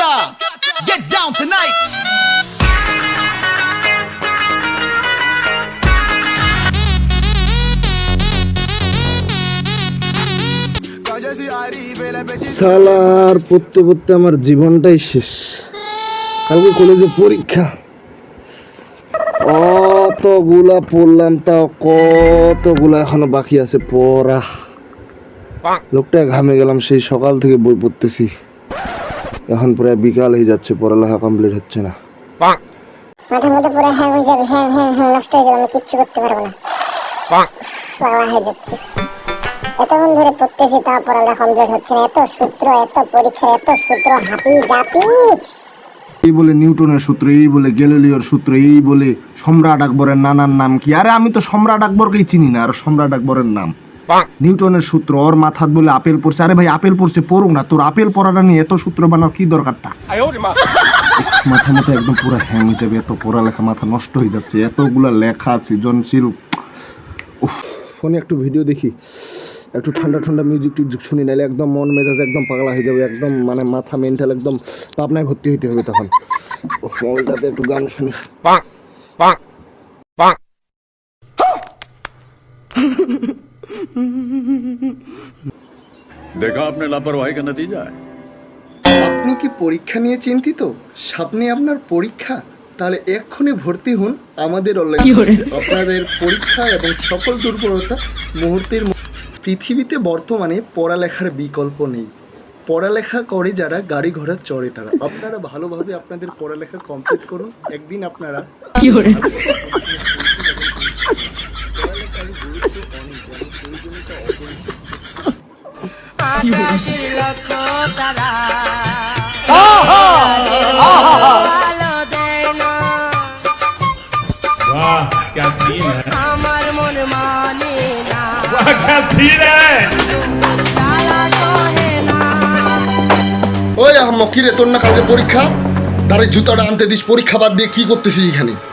Get down tonight. সালার পড়তে পড়তে আমার জীবনটাই শেষ। কালকে কলেজে পরীক্ষা। অতগুলা পড়লাম তাও কতগুলা এখনও বাকি আছে পড়া। লোকটা ঘামে গেলাম সেই সকাল থেকে বই পড়তেছি। এখন প্রায় বিকাল হয়ে যাচ্ছে পড়ালেখা কমপ্লিট হচ্ছে না। মাথার মধ্যে পুরো হ্যাং হয়ে যাবে হ্যাং হ্যাং হ্যাং নষ্ট হয়ে যাবে আমি কিচ্ছু করতে পারব না। পাগলা হয়ে যাচ্ছি। এতক্ষণ ধরে পড়তেছি তা পড়ালেখা কমপ্লিট হচ্ছে না। এত সূত্র এত পরীক্ষা এত সূত্র হাপি জাপি। এই বলে নিউটনের সূত্র এই বলে গ্যালিলিওর সূত্র এই বলে সম্রাট আকবরের নানার নাম কি? আরে আমি তো সম্রাট আকবরকেই চিনি না আর সম্রাট আকবরের নাম। নিউটনের সূত্র ওর মাথাত বলে আপেল পড়ছে। আরে ভাই আপেল পড়ছে পড়ুক না। তোর আপেল পড়াটা নিয়ে এত সূত্র বানাও কি দরকারটা? মাথা মাথা একদম পুরো হ্যাং হয়ে যাবে এত পড়ালেখা মাথা নষ্ট হয়ে যাচ্ছে এতগুলা লেখা আছে জনশীল। উফ। ফোনে একটু ভিডিও দেখি একটু ঠান্ডা ঠান্ডা মিউজিক টিউজিক শুনি নাহলে একদম মন মেজাজ একদম পাগলা হয়ে যাবে একদম মানে মাথা মেন্টাল একদম পাবনায় ভর্তি হইতে হবে তখন। মোবাইলটাতে একটু গান শুনি। देखा দেখা আপনার লাপরওয়াহি কা যায় আপনি কি পরীক্ষা নিয়ে চিন্তিত সামনে আপনার পরীক্ষা তাহলে এক্ষুনি ভর্তি হন আমাদের অনলাইন আপনাদের পরীক্ষা এবং সকল দুর্বলতা মুহূর্তের পৃথিবীতে বর্তমানে পড়ালেখার বিকল্প নেই। পড়ালেখা করে যারা গাড়ি ঘোড়া চড়ে তারা। আপনারা ভালোভাবে আপনাদের পড়ালেখা কমপ্লিট করুন। একদিন আপনারা वाह क्या सीन है वाह क्या सीन है ওই আহম্মক কিরে তোর না কালকে পরীক্ষা তার এই জুতাটা আনতে দিস পরীক্ষা বাদ দিয়ে কি করতেছিস এখানে হ্যাঁ,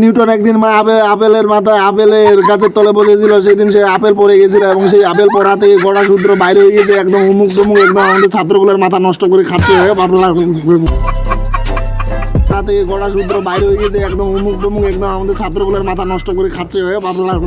নিউটন একদিন মা আপেল আপেলের মাথায় আপেলের গাছের তলে বসেছিল, সেদিন সে আপেল পরে গেছিল এবং সেই আপেল পড়া থেকে গড়া সূত্র বাইরে হয়ে গেছে, একদম উমুক তুমুক একদম আমাদের ছাত্রগুলোর মাথা নষ্ট করে খাচ্ছে, হয়ে ভাবলাম পড়া থেকে গড়া সূত্র বাইরে হয়ে গেছে, একদম উমুক তুমুক একদম আমাদের ছাত্রগুলোর মাথা নষ্ট করে খাচ্ছে, হয়ে ভাবলাম